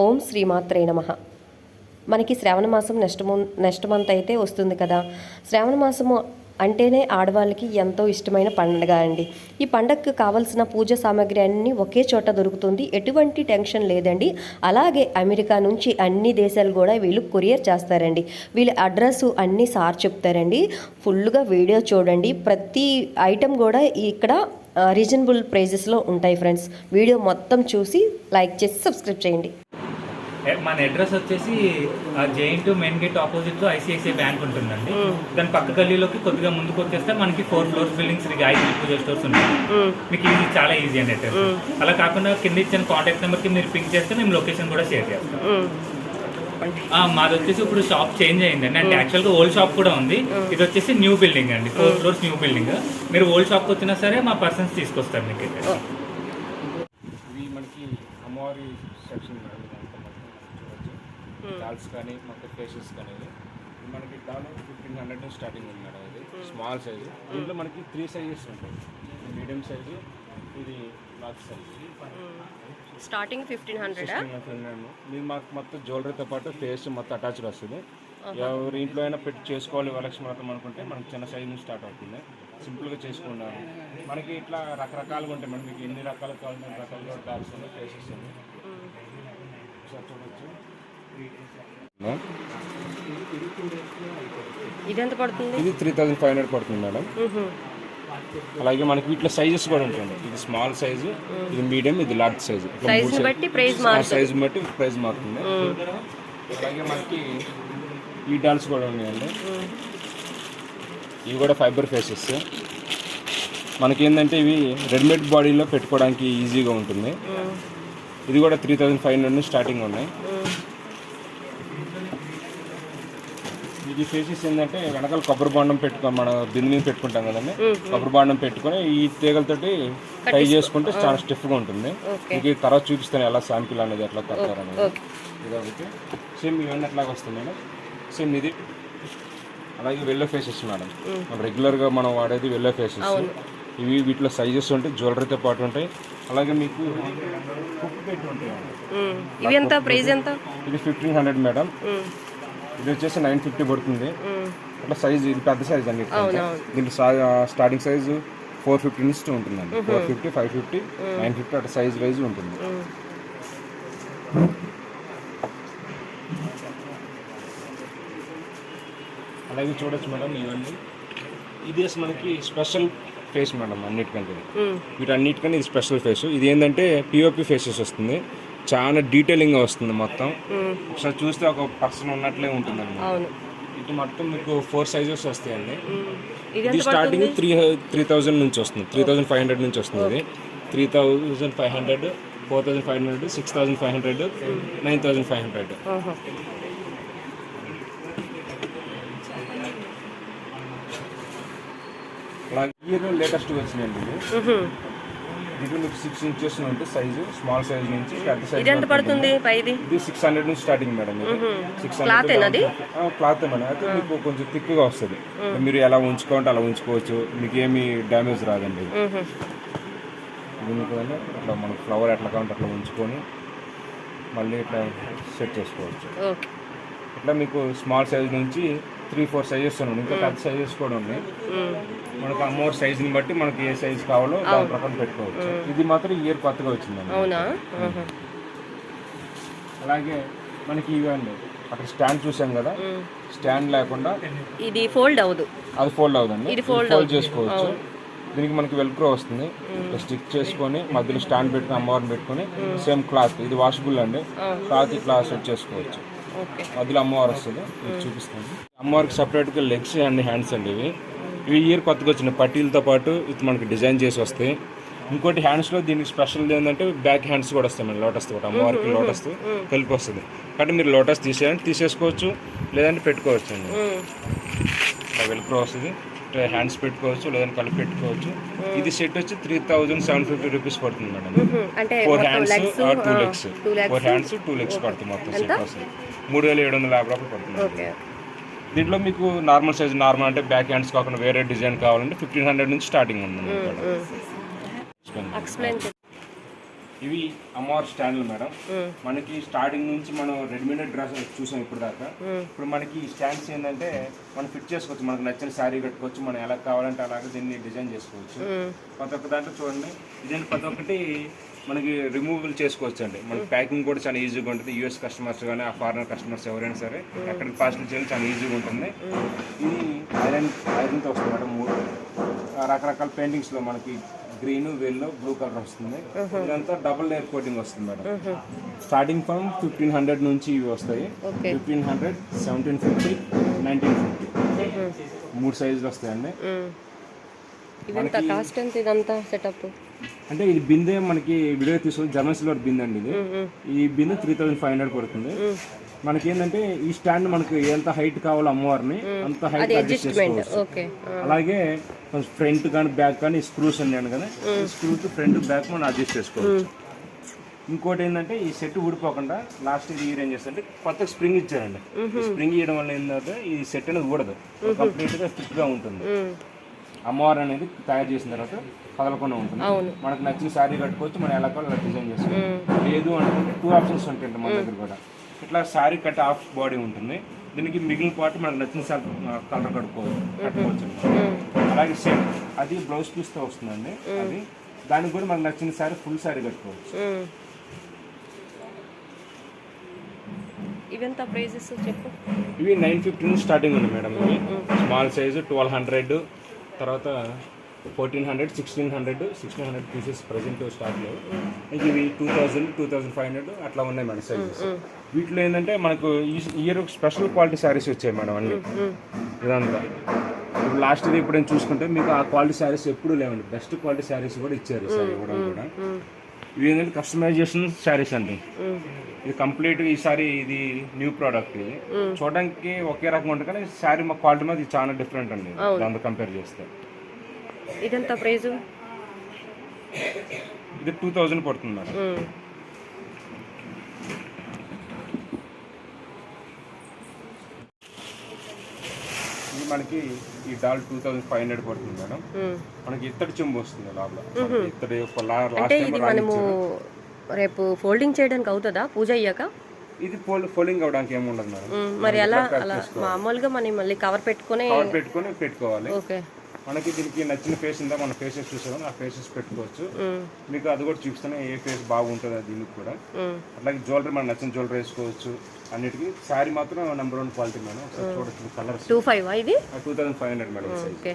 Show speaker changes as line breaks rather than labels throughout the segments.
ఓం శ్రీమాత్రే నమ. మనకి శ్రావణ మాసం నెక్స్ట్ నెక్స్ట్ మంత్ అయితే వస్తుంది కదా. శ్రావణ మాసము అంటేనే ఆడవాళ్ళకి ఎంతో ఇష్టమైన పండుగ అండి. ఈ పండగకు కావలసిన పూజ సామాగ్రి అన్నీ ఒకే చోట దొరుకుతుంది. ఎటువంటి టెన్షన్ లేదండి. అలాగే అమెరికా నుంచి అన్ని దేశాలు కూడా వీళ్ళు కొరియర్ చేస్తారండి. వీళ్ళ అడ్రస్ అన్నీ సార్ చెప్తారండి. ఫుల్గా వీడియో చూడండి. ప్రతి ఐటెం కూడా ఇక్కడ రీజనబుల్ ప్రైజెస్లో ఉంటాయి ఫ్రెండ్స్. వీడియో మొత్తం చూసి లైక్ చేసి సబ్స్క్రైబ్ చేయండి.
మన అడ్రస్ వచ్చేసి జేఎన్ టు మెయిన్ గేట్ ఆపోజిట్లో ఐసిఐసిఐ బ్యాంక్ ఉంటుందండి. దాని పక్క గల్లీలోకి కొద్దిగా ముందుకు వచ్చేస్తే మనకి ఫోర్ ఫ్లోర్స్ బిల్డింగ్స్ ఐదు పూజ స్టోర్స్ ఉన్నాయి. మీకు ఇది చాలా ఈజీ అండి అడ్రస్. అలా కాకుండా కింద ఇచ్చిన కాంటాక్ట్ నెంబర్కి మీరు పింక్ చేస్తే మేము లొకేషన్ కూడా షేర్ చేస్తాం. ఆ, మాది వచ్చేసి ఇప్పుడు షాప్ చేంజ్ అయిందండి. అంటే యాక్చువల్గా ఓల్డ్ షాప్ కూడా ఉంది. ఇది వచ్చేసి న్యూ బిల్డింగ్ అండి. ఫోర్ ఫ్లోర్స్ న్యూ బిల్డింగ్ మీరు ఓల్డ్ షాప్కి వచ్చినా సరే మా పర్సన్స్ తీసుకొస్తారు మీకు. అయితే.
మనకి అమ్మవారి సెక్షన్ మేడం ఇదంతా మొత్తం మనం చూడొచ్చు డాల్స్ కానీ మొత్తం ఫేషెస్ కానీ మనకి డాల్ ఫిఫ్టీన్ హండ్రెడ్ స్టార్టింగ్ ఉంది మేడం ఇది. స్మాల్ సైజు దీంట్లో మనకి త్రీ సైజెస్ ఉంటాయి. మీడియం సైజు ఇది large size
starting fifteen hundred
మీరు మాకు మొత్తం జ్యువెలరీతో పాటు ఫేస్ మొత్తం అటాచ్డ్ వస్తుంది. ఎవరి ఇంట్లో అయినా పెట్టి చేసుకోవాలి వరలక్ష్మి వ్రతం అనుకుంటే మనకి చిన్న సైజు నుంచి స్టార్ట్ అవుతుంది. సింపుల్గా చేసుకున్నాము మనకి ఇట్లా రకరకాలుగా ఉంటాయి మనకి మీకు ఎన్ని రకాలు కావాలంటే అన్ని రకాలుగా డాల్స్ ఉన్నాయి. ఫేసెస్ ఉన్నాయి ఒకసారి
ఇది ఎంత పడుతుంది?
ఇది త్రీ థౌజండ్ ఫైవ్ హండ్రెడ్ పడుతుంది మేడం. అలాగే మనకి వీటిలో సైజెస్ కూడా ఉంటుంది ఇది స్మాల్ సైజు ఇది మీడియం ఇది లార్జ్ సైజు.
సైజ్ బట్టి ప్రైస్
సైజ్ బట్టి ప్రైస్ మారుతుంది. అలాగే మనకి ఈ డాల్స్ కూడా ఉన్నాయండి. ఇవి కూడా ఫైబర్ ఫేసెస్. మనకి ఏంటంటే ఇవి రెడీమేడ్ బాడీలో పెట్టుకోవడానికి ఈజీగా ఉంటుంది. ఇది కూడా త్రీ థౌజండ్ ఫైవ్ హండ్రెడ్ నుంచి స్టార్టింగ్ ఉన్నాయి. ఇది ఫేసెస్ ఏంటంటే వెనకాల కొబ్బరి బాండం పెట్టుకో మన బిందు మీద పెట్టుకుంటాం కదండి. కొబ్బరి బాండం పెట్టుకొని ఈ తీగలతోటి టై చేసుకుంటే చాలా స్టిఫ్గా ఉంటుంది. మీకు తర్వాత చూపిస్తాను ఎలా శాంపిల్ అనేది ఎట్లా కడతారనేది ఇది ఒకటి. సేమ్ ఇవన్నీ ఎట్లాగ వస్తుంది మేడం? సేమ్ ఇది. అలాగే వెల్లో ఫేసెస్ మేడం. రెగ్యులర్గా మనం వాడేది వెల్లో ఫేసెస్. ఇవి వీటిలో సైజెస్ ఉంటాయి జ్యువెలరీతో పాటు ఉంటాయి. అలాగే మీకు
ఇవి ఎంత? ప్రైస్ ఎంత?
ఇది ఫిఫ్టీన్ హండ్రెడ్ మేడం. ఇది వచ్చేసి నైన్ ఫిఫ్టీ పడుతుంది. అట్లా సైజ్ ఇది పెద్ద సైజ్ అండి దీనికి స్టార్టింగ్ సైజు ఫోర్ ఫిఫ్టీ నుంచి ఉంటుందండి. Four fifty five fifty nine fifty అట్లా సైజ్ వైజ్ ఉంటుంది. అలాగే చూడొచ్చు మేడం ఇవన్నీ. ఇది మనకి స్పెషల్ ఫేస్ మేడం అన్నిటికంటే. వీటన్నిటికన్నా ఇది స్పెషల్ ఫేస్ ఇది ఏంటంటే పిఓపి ఫేసెస్ వస్తుంది. చాలా డీటెయిలింగ్ వస్తుంది మొత్తం. ఒకసారి చూస్తే ఒక పర్సన్ ఉన్నట్లే ఉంటుంది
అవును.
ఇటు మొత్తం మీకు ఫోర్ సైజెస్ వస్తాయండి.
ఇది
స్టార్టింగ్ త్రీ త్రీ థౌజండ్ నుంచి వస్తుంది. త్రీ థౌజండ్ ఫైవ్ హండ్రెడ్ నుంచి వస్తుంది ఇది. Three thousand five hundred four thousand five hundred six thousand five hundred nine thousand five hundred అలాగే లేటెస్ట్ వచ్చినాయండి ఇది మీకు సిక్స్ ఇంచెస్ నుండి సైజు స్మాల్ సైజ్ నుంచి పెద్ద
ఇది
సైజ్
ఎంత పడుతుంది పైది?
ఇది సిక్స్ హండ్రెడ్ నుంచి స్టార్టింగ్ మేడం సిక్స్
అది?
క్లాత్ మేడం అయితే మీకు కొంచెం థిక్గా వస్తుంది. మీరు ఎలా ఉంచుకోవాలంటే అలా ఉంచుకోవచ్చు. మీకు ఏమి డ్యామేజ్ రాదండి. ఇది. ఇది మీకు అంటే ఇట్లా మనకు ఫ్లవర్ ఎట్లా కావాలంటే అట్లా ఉంచుకొని మళ్ళీ ఇట్లా సెట్ చేసుకోవచ్చు. ఇట్లా మీకు స్మాల్ సైజ్ నుంచి త్రీ ఫోర్ సైజెస్ ఉన్నాయి. ఇంకా పెద్ద సైజెస్ కూడా ఉన్నాయి. మనకు అమ్మోర్ సైజుని బట్టి మనకి ఏ సైజ్ కావాలో దాని ప్రకారం పెట్టుకోవచ్చు. ఇది మాత్రం ఇయర్ కొత్తగా వచ్చిందండి.
అవునా.
అలాగే మనకి ఇవ్వండి అక్కడ స్టాండ్ చూసాం కదా? స్టాండ్ లేకుండా
ఇది ఫోల్డ్ అవ్వదు.
అది ఫోల్డ్
ఇది fold
ఫోల్డ్ చేసుకోవచ్చు. దీనికి మనకి వెల్క్రో వస్తుంది. స్టిక్ చేసుకొని మధ్యలో స్టాండ్ పెట్టుకుని అమ్మవారిని పెట్టుకొని సేమ్ క్లాత్. ఇది వాషబుల్ అండి. క్లాత్ ఇట్లా సెట్ చేసుకోవచ్చు మధ్యలో అమ్మవారు వస్తుంది. మీకు చూపిస్తాను. అమ్మవారికి సపరేట్గా లెగ్స్ అండ్ హ్యాండ్స్ అండి ఇవి. ఇవి ఇయర్ కొత్తగా వచ్చిన పట్టీలతో పాటు ఇది మనకి డిజైన్ చేసి వస్తాయి. ఇంకోటి హ్యాండ్స్లో దీనికి స్పెషల్ ఏంటంటే బ్యాక్ హ్యాండ్స్ కూడా వస్తాయి మన లోటస్ కూడా అమ్మవారికి లోటస్ కలిపి వస్తుంది. కాబట్టి మీరు లోటస్ తీసేయండి. తీసేసుకోవచ్చు. లేదంటే పెట్టుకోవచ్చు అండి. వెల్క్రో వస్తుంది. హ్యాండ్స్ పెట్టుకోవచ్చు లేదంటే కలిపి పెట్టుకోవచ్చు. ఇది సెట్ వచ్చి three thousand seven fifty rupees పడుతుంది madam. Four hands two legs
legs
four hands two legs పడుతుంది మొత్తం సెట్ వస్తుంది. మూడు వేల ఏడు వందల యాభై రూపాయలు పడుతుంది దీంట్లో మీకు నార్మల్ సైజ్ నార్మల్ అంటే బ్యాక్ హ్యాండ్స్ కాకుండా వేరే డిజైన్ కావాలంటే ఫిఫ్టీన్ హండ్రెడ్ నుంచి స్టార్టింగ్ ఉంది ఇవి అమ్మవారి స్టాండ్లు మేడం. మనకి స్టార్టింగ్ నుంచి మనం రెడీమేడ్ డ్రెస్ చూసాం ఇప్పుడు దాకా ఇప్పుడు మనకి ఈ స్టాండ్స్ ఏంటంటే మనం ఫిట్ చేసుకోవచ్చు. మనకు నచ్చిన శారీ కట్టుకోవచ్చు. మనం ఎలా కావాలంటే అలాగే దీన్ని డిజైన్ చేసుకోవచ్చు. ప్రతి ఒక్క దాంట్లో చూడండి. డిజైన్ ప్రతి ఒక్కటి మనకి రిమూవల్ చేసుకోవచ్చు అండి మనకి ప్యాకింగ్ కూడా చాలా ఈజీగా ఉంటుంది. యూఎస్ కస్టమర్స్ కానీ ఆ ఫారినర్ కస్టమర్స్ ఎవరైనా సరే ఎక్కడికి పార్సల్ చేయాలి చాలా ఈజీగా ఉంటుంది. ఇది ఐరన్ ఐరన్తో వస్తుంది మేడం. మూడు రకరకాల పెయింటింగ్స్లో మనకి గ్రీన్ వెల్లో బ్లూ కలర్ వస్తుంది. ఇదంతా డబుల్ లేయర్ కోటింగ్ వస్తుంది madam. Starting from fifteen hundred నుంచి ఇవి వస్తాయి. Fifteen hundred seventeen fifty nineteen fifty మూడు సైజులు వస్తాయండి.
ఇదంతా కాస్ట్ ఎంత ఇదంతా సెటప్
అంటే ఇది బిందె మనకి విడిగా తీసుకొని జర్మన్ సిల్వర్ బిందె అండి ఇది. ఈ బిందె త్రీ థౌసండ్ ఫైవ్ హండ్రెడ్ పడుతుంది. మనకి ఏంటంటే ఈ స్టాండ్ మనకి ఎంత హైట్ కావాలో అమ్మవారిని అంత హైట్ అడ్జస్ట్ చేసుకోవచ్చు. అలాగే ఫ్రంట్ కానీ బ్యాక్ కానీ స్క్రూస్ ఉన్నాను కదా స్క్రూస్ ఫ్రంట్ బ్యాక్ మనం అడ్జస్ట్ చేసుకోవచ్చు. ఇంకోటి ఏంటంటే ఈ సెట్ ఊడిపోకుండా లాస్ట్ ఇది ఏం చేస్తారంటే కొత్త స్ప్రింగ్ ఇచ్చారండి. స్ప్రింగ్ ఇవ్వడం వల్ల ఏంటంటే ఈ సెట్ అనేది ఊడదు. కంప్లీట్గా ఫిట్గా ఉంటుంది. అమ్మవారు అనేది తయారు చేసిన తర్వాత కదలకుండా ఉంటుంది. మనకు నచ్చిన శారీ కట్టుకోవచ్చు మనం ఎలా కావాలో అలా డిజైన్ చేసుకోవచ్చు. లేదు అనుకుంటే టూ ఆప్షన్స్ ఉంటాయి మన దగ్గర కూడా. ఇట్లా శారీ కట్ ఆఫ్ బాడీ ఉంటుంది. దీనికి మిగిలిన పార్ట్ మనకు నచ్చిన కలర్ కట్టుకోవచ్చు. కట్టుకోవచ్చు అలాగే సేమ్ అది బ్లౌజ్ పీస్తో వస్తుందండి. అది దానికి కూడా మనకు నచ్చిన శారీ ఫుల్ శారీ కట్టుకోవచ్చు.
ఇవెంత ప్రైజెస్ చెప్పు.
ఇవి నైన్ ఫిఫ్టీ నుంచి స్టార్టింగ్ ఉంది మేడం ఇవి. Small size twelve hundred. తర్వాత fourteen hundred sixteen hundred sixteen hundred pieces present స్టాక్లో ఇంక ఇవి two thousand two thousand five hundred అట్లా ఉన్నాయి మేడం సైజెస్ వీటిలో ఏంటంటే మనకు ఈ ఇయర్ స్పెషల్ క్వాలిటీ శారీస్ వచ్చాయి మేడం అన్ని. ఇదంతా. ఇప్పుడు లాస్ట్ ఇది ఇప్పుడు నేను చూసుకుంటే మీకు ఆ క్వాలిటీ శారీస్ ఎప్పుడు లేవండి. బెస్ట్ క్వాలిటీ శారీస్ కూడా ఇచ్చారు సార్ ఇవ్వడం కూడా. ఇవి ఏంటంటే కస్టమైజేషన్ శారీస్ అండి. ఇది కంప్లీట్ ఈసారి ఇది న్యూ ప్రోడక్ట్ ఇది. చూడడానికి ఒకే రకంగా ఉంటుంది కానీ శారీ మా క్వాలిటీ మీద చాలా డిఫరెంట్ అండి. దాంతో కంపేర్ చేస్తే.
ఇదంత ప్రైజు?
ఇది టూ థౌజండ్ పడుతుంది మేడం. ఇది మనకి ఈ doll two thousand five hundred పడుతుంది మేడం. మనకి ఇత్తడి చెంబు వస్తుంది లోపల. ఇత్తడి
అంటే ఇది మనము రేపు ఫోల్డింగ్ చేయడానికి అవుతుందా? పూజ అయ్యాక?
ఇది ఫోల్ ఫోల్డింగ్ అవడానికి ఏమి ఉండదు మేడం.
మరి ఎలా అలా మామూలుగా మనం మళ్ళీ కవర్ పెట్టుకుని
కవర్ పెట్టుకొని పెట్టుకోవాలి.
ఓకే.
మనకి దీనికి నచ్చిన ఫేస్ ఉందా? మన ఫేసెస్ చూసామని ఆ ఫేసెస్ పెట్టుకోవచ్చు. మీకు అది కూడా చూపిస్తాను. ఏ ఫేస్ బాగుంటుంది దీనికి కూడా. అట్లాగే జ్యువెలరీ మనకు నచ్చిన జ్యువెలరీ వేసుకోవచ్చు. అన్నిటికీ శారీ మాత్రం నెంబర్ వన్ క్వాలిటీ మేడం. ఒకసారి చూడొచ్చు కలర్స్
టూ ఫైవ్ ఇది?
Two thousand five hundred madam
okay.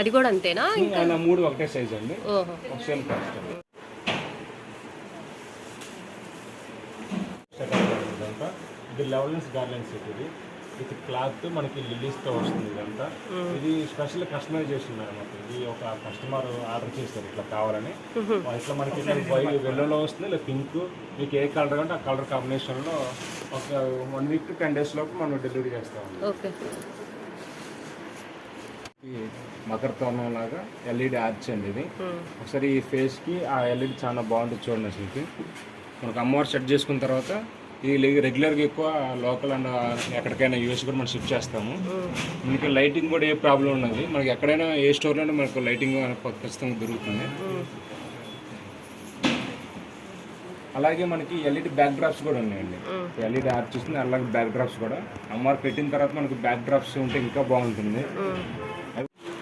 అది కూడా అంతేనా?
ఆయన మూడు ఒకటే సైజ్ అండి. సేమ్ కాస్ట్ అండి. ఇది లెవెలెన్స్ గార్లెన్స్ ఇది. ఇది క్లాత్ మనకి లిల్లీస్తో వస్తుంది ఇదంతా. ఇది స్పెషల్ కస్టమైజేషన్ మేడం ఇది ఒక కస్టమర్ ఆర్డర్ చేస్తారు ఇట్లా కావాలని. ఇట్లా మనకి వెల్లోలో వస్తుంది ఇలా పింక్ మీకు ఏ కలర్ అంటే ఆ కలర్ కాంబినేషన్లో ఒక one week to ten days లోపు మనం డెలివరీ ఈ మకర తోరణం లాగా ఎల్ఈడి ఆర్చ్ అండి ఇది. ఒకసారి ఈ ఫేస్కి ఆ ఎల్ఈడి చాలా బాగుంటుంది చూడండి అసలుకి. మనకు అమ్మవారు సెట్ చేసుకున్న తర్వాత ఇది రెగ్యులర్గా ఎక్కువ లోకల్ అండ్ ఎక్కడికైనా యూఎస్ కూడా మనం షిఫ్ట్ చేస్తాము. మనకి లైటింగ్ కూడా ఏ ప్రాబ్లం ఉన్నది మనకి ఎక్కడైనా ఏ స్టోర్లోనే మనకు లైటింగ్ ఖచ్చితంగా దొరుకుతుంది. అలాగే మనకి ఎల్ఈడి బ్యాక్ డ్రాప్స్ కూడా ఉన్నాయండి. ఎల్ఈడి ఆర్చ్ వస్తుంది అలాగే బ్యాక్ డ్రాప్స్ కూడా. అమ్మవారు పెట్టిన తర్వాత మనకి బ్యాక్ డ్రాప్స్ ఉంటే ఇంకా బాగుంటుంది.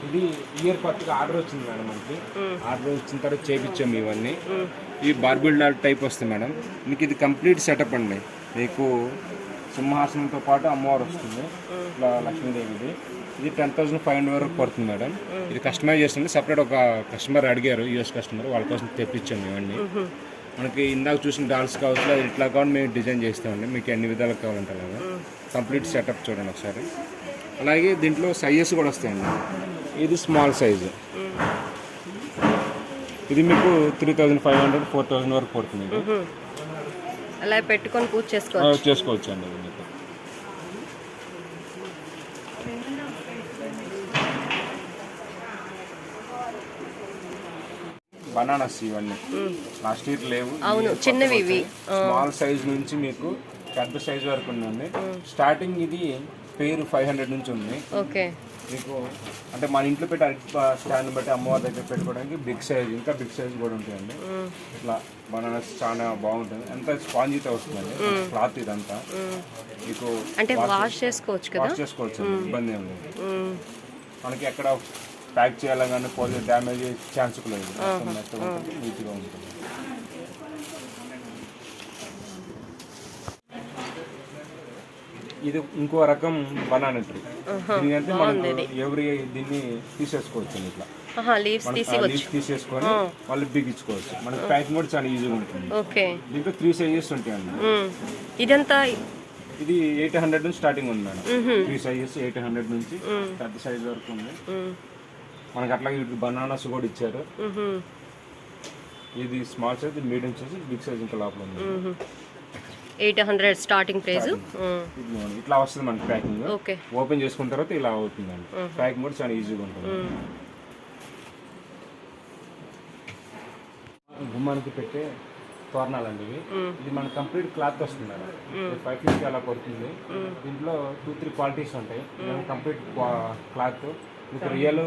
ఇది ఇయర్ కొత్తగా ఆర్డర్ వచ్చింది మేడం మనకి. ఆర్డర్ వచ్చిన తర్వాత చేపించాము ఇవన్నీ. ఈ బార్బిల్ టైప్ వస్తుంది మేడం. మీకు ఇది కంప్లీట్ సెటప్ అండి. మీకు సింహాసనంతో పాటు అమ్మవారు వస్తుంది. ఇట్లా లక్ష్మీదేవిది. ఇది టెన్ థౌసండ్ ఫైవ్ హండ్రెడ్ వరకు పడుతుంది మేడం. ఇది కస్టమైజ్ చేస్తుంది. సపరేట్ ఒక కస్టమర్ అడిగారు యూఎస్ కస్టమర్ వాళ్ళ కోసం తెప్పించాము ఇవన్నీ. మనకి ఇందాక చూసిన డాల్స్ కావచ్చు అది ఇట్లా కావాలి మేము డిజైన్ చేస్తామండి. మీకు ఎన్ని విధాలు కావాలంటే అలాగా. కంప్లీట్ సెటప్ చూడండి ఒకసారి. అలాగే దీంట్లో సైజెస్ కూడా వస్తాయండి. ఇది స్మాల్ సైజు ఇది మీకు three thousand five hundred four thousand వరకు పడుతుంది.
అలా పెట్టుకొని పూజ చేసుకో
ఆ, చేసుకోవచ్చు అండి మీకు. బనానాస్ ఇవన్నీ. లాస్ట్ ఇయర్ లేవు.
అవును, చిన్నవి ఇవి.
స్మాల్ సైజ్ నుంచి మీకు పెద్ద సైజ్ వరకు ఉందండి స్టార్టింగ్ ఇది పేరు ఫైవ్ హండ్రెడ్ నుంచి ఉంది.
ఓకే.
మీకు అంటే మన ఇంట్లో పెట్టి అరటి స్టాండ్ బట్టి అమ్మవారి దగ్గర పెట్టుకోవడానికి బిగ్ సైజ్ ఇంకా బిగ్ సైజ్ కూడా ఉంటాయండి. ఇట్లా బనానాస్ చాలా బాగుంటుంది. ఎంత స్పాంజీతో వస్తుందండి. క్లాత్ ఇదంతా. మీకు
అంటే వాష్ చేసుకోవచ్చు కదా?
వాష్ చేసుకోవచ్చు ఇబ్బంది ఏం లేదు. మనకి ఎక్కడ ప్యాక్ చేయాలని పోతే డ్యామేజ్ ఛాన్స్ లేదు. నీట్గా ఉంటుంది. ఇది ఇంకో రకం బనానా ట్రీ. మనం ఎవరి దీన్ని తీసేసుకోవచ్చు ఇట్లా.
లీవ్స్
తీసేసుకొని మళ్ళీ బిగించుకోవచ్చు. మనకి ప్యాకింగ్ కూడా చాలా ఈజీగా ఉంటుంది.
ఓకే.
దీంట్లో త్రీ సైజెస్ ఉంటాయండి
మ్మ్. ఇదంతా
ఇది ఎయిట్ హండ్రెడ్ నుంచి స్టార్టింగ్ ఉంది madam. Three sizes eight hundred నుంచి పెద్ద సైజ్ వరకు ఉంది. మనకి అట్లాగే బనానాస్ కూడా ఇచ్చారు. ఇది small size medium size big size ఇంకా లోపల ఉంది.
Eight hundred starting price.
ఇది మనం ఇట్లా వస్తుంది మనకి ప్యాకింగ్
ఓకే
ఓపెన్ చేసుకున్న తర్వాత ఇలా అవుతుందండి. ప్యాకింగ్ కూడా చాలా ఈజీగా ఉంటుంది. గుమ్మానికి పెట్టే తోరణాలండి ఇవి. ఇది మన కంప్లీట్ క్లాత్ వస్తుంది మేడం. ఫైవ్ ఫిఫ్టీ అలా పడుతుంది దీంట్లో టూ త్రీ క్వాలిటీస్ ఉంటాయి. కంప్లీట్ క్లాత్ మీకు రియల్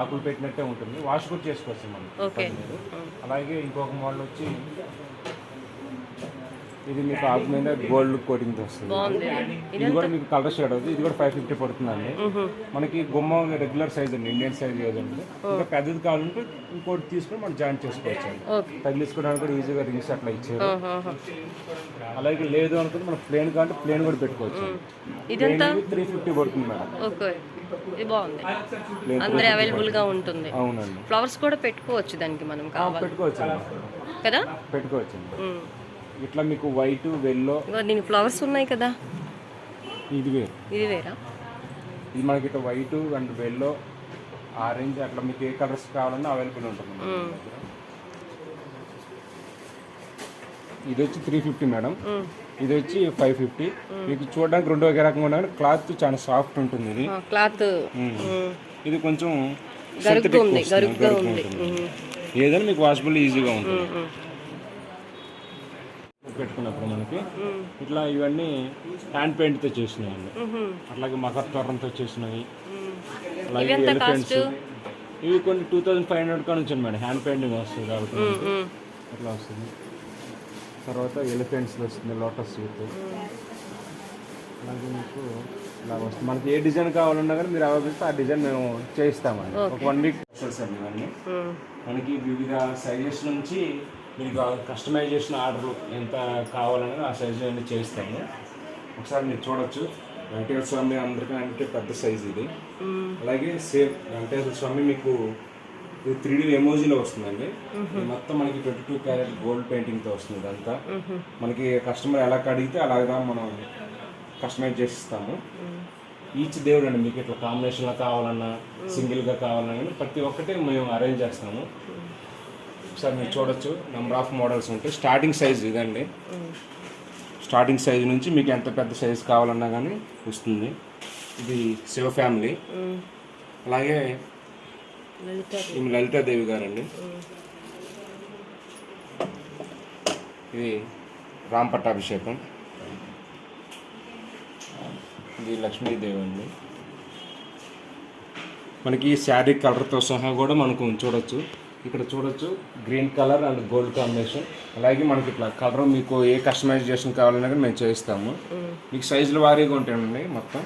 ఆకులు పెట్టినట్టే ఉంటుంది. వాష్ కూడా చేసుకోవచ్చు మనం. అలాగే ఇంకొక మోడల్ వచ్చి ఇది మీకు ఆకు మీద గోల్డ్ కోటింగ్ వస్తుంది. ఇది కూడా మీకు కలర్ షేడ్ అవుతుంది. ఇది కూడా ఫైవ్ ఫిఫ్టీ పడుతుందండి. మనకి గుమ్మ రెగ్యులర్ సైజ్ అండి ఇండియన్ సైజ్ కదండి ఇంకా పెద్దది కావాలంటే ఇంకోటి తీసుకొని మనం జాయిన్ చేసుకోవచ్చు అండి తగిలించుకోవడానికి కూడా ఈజీగా రింగ్స్ అట్లా ఇచ్చారు. అలాగే లేదు అనుకుంటే మనం ప్లేన్ కావాలంటే ప్లేన్ కూడా పెట్టుకోవచ్చు త్రీ ఫిఫ్టీ పడుతుంది మేడం.
బాగుంది. అందరూ అవైలబుల్గా ఉంటుంది.
అవునండి.
ఫ్లవర్స్ కూడా పెట్టుకోవచ్చు దానికి మనం కావాలి
పెట్టుకోవచ్చు
కదా?
పెట్టుకోవచ్చు. ఇట్లా మీకు వైట్ వెల్లో.
దీనికి ఫ్లవర్స్ ఉన్నాయి కదా.
ఇది వేరు.
ఇది వేరా?
ఇది మనకి ఇట్లా వైట్ అండ్ వెల్లో ఆరెంజ్ అట్లా మీకు ఏ కలర్స్ కావాలన్నా అవైలబుల్ ఉంటుంది. ఇది వచ్చి త్రీ ఫిఫ్టీ మేడం. ఇది వచ్చి ఫైవ్ ఫిఫ్టీ మీకు చూడడానికి రెండు ఒకే రకంగా ఉన్నా క్లాత్ చాలా సాఫ్ట్ ఉంటుంది ఇది.
క్లాత్.
ఇది కొంచెం. ఏదైనా మీకు వాషబుల్ ఈజీగా ఉంటుంది. పెట్టుకున్నప్పుడు మనకి ఇట్లా ఇవన్నీ హ్యాండ్ పెయింట్తో చేసినాయండి. అట్లాగే మకర తోరణంతో చేసినవి. అలాగే ఎలిఫెంట్స్ ఇవి కొన్ని టూ థౌజండ్ ఫైవ్ హండ్రెడ్ కానీ వచ్చాను మేడం. హ్యాండ్ పెయింటింగ్ వస్తుంది కాబట్టి. అట్లా వస్తుంది. తర్వాత ఎలిఫెంట్స్ వస్తుంది లోటస్ విత్ అలాగే మీకు ఇలా వస్తుంది. మనకి ఏ డిజైన్ కావాలన్నా కానీ మీరు అవైలబిలిటీ ఆ డిజైన్ మేము చేయిస్తామండి. ఒక వన్ వీక్ ఇవన్నీ. మనకి వివిధ సైజెస్ నుంచి మీకు కస్టమైజేషన్ ఆర్డర్ ఎంత కావాలనేది ఆ సైజు అన్ని చేయిస్తాము ఒకసారి మీరు చూడొచ్చు. వెంకటేశ్వర స్వామి అందరికంటే పెద్ద సైజ్ ఇది. అలాగే సేమ్ వెంకటేశ్వర స్వామి మీకు ఇది త్రీ డీ ఎమోజీలో వస్తుందండి. మొత్తం మనకి ట్వంటీ టూ క్యారెట్ గోల్డ్ పెయింటింగ్తో వస్తుంది ఇదంతా. మనకి కస్టమర్ ఎలా అడిగితే అలాగా మనం కస్టమైజ్ చేసి ఇస్తాము ఈచ్ దేవుడు అండి మీకు ఇట్లా కాంబినేషన్లో కావాలన్నా సింగిల్గా కావాలన్నా ప్రతి ఒక్కటి మేము అరేంజ్ చేస్తాము. ఒకసారి మీరు చూడొచ్చు. నెంబర్ ఆఫ్ మోడల్స్ ఉంటాయి స్టార్టింగ్ సైజ్ ఇదండి. స్టార్టింగ్ సైజ్ నుంచి మీకు ఎంత పెద్ద సైజ్ కావాలన్నా కానీ వస్తుంది. ఇది శివ ఫ్యామిలీ. అలాగే
లలిత
ఈమె లలితాదేవి గారండి. ఇది రామ్ పట్టాభిషేకం. ఇది లక్ష్మీదేవి అండి. మనకి శారీ కలర్తో సహా కూడా మనకు చూడొచ్చు. ఇక్కడ చూడొచ్చు. Green colour and gold combination అలాగే మనకి ఇట్లా కలర్ మీకు ఏ కస్టమైజేషన్ కావాలన్నా కానీ మేము చేయిస్తాము. మీకు సైజుల వారీగా ఉంటాయండి మొత్తం.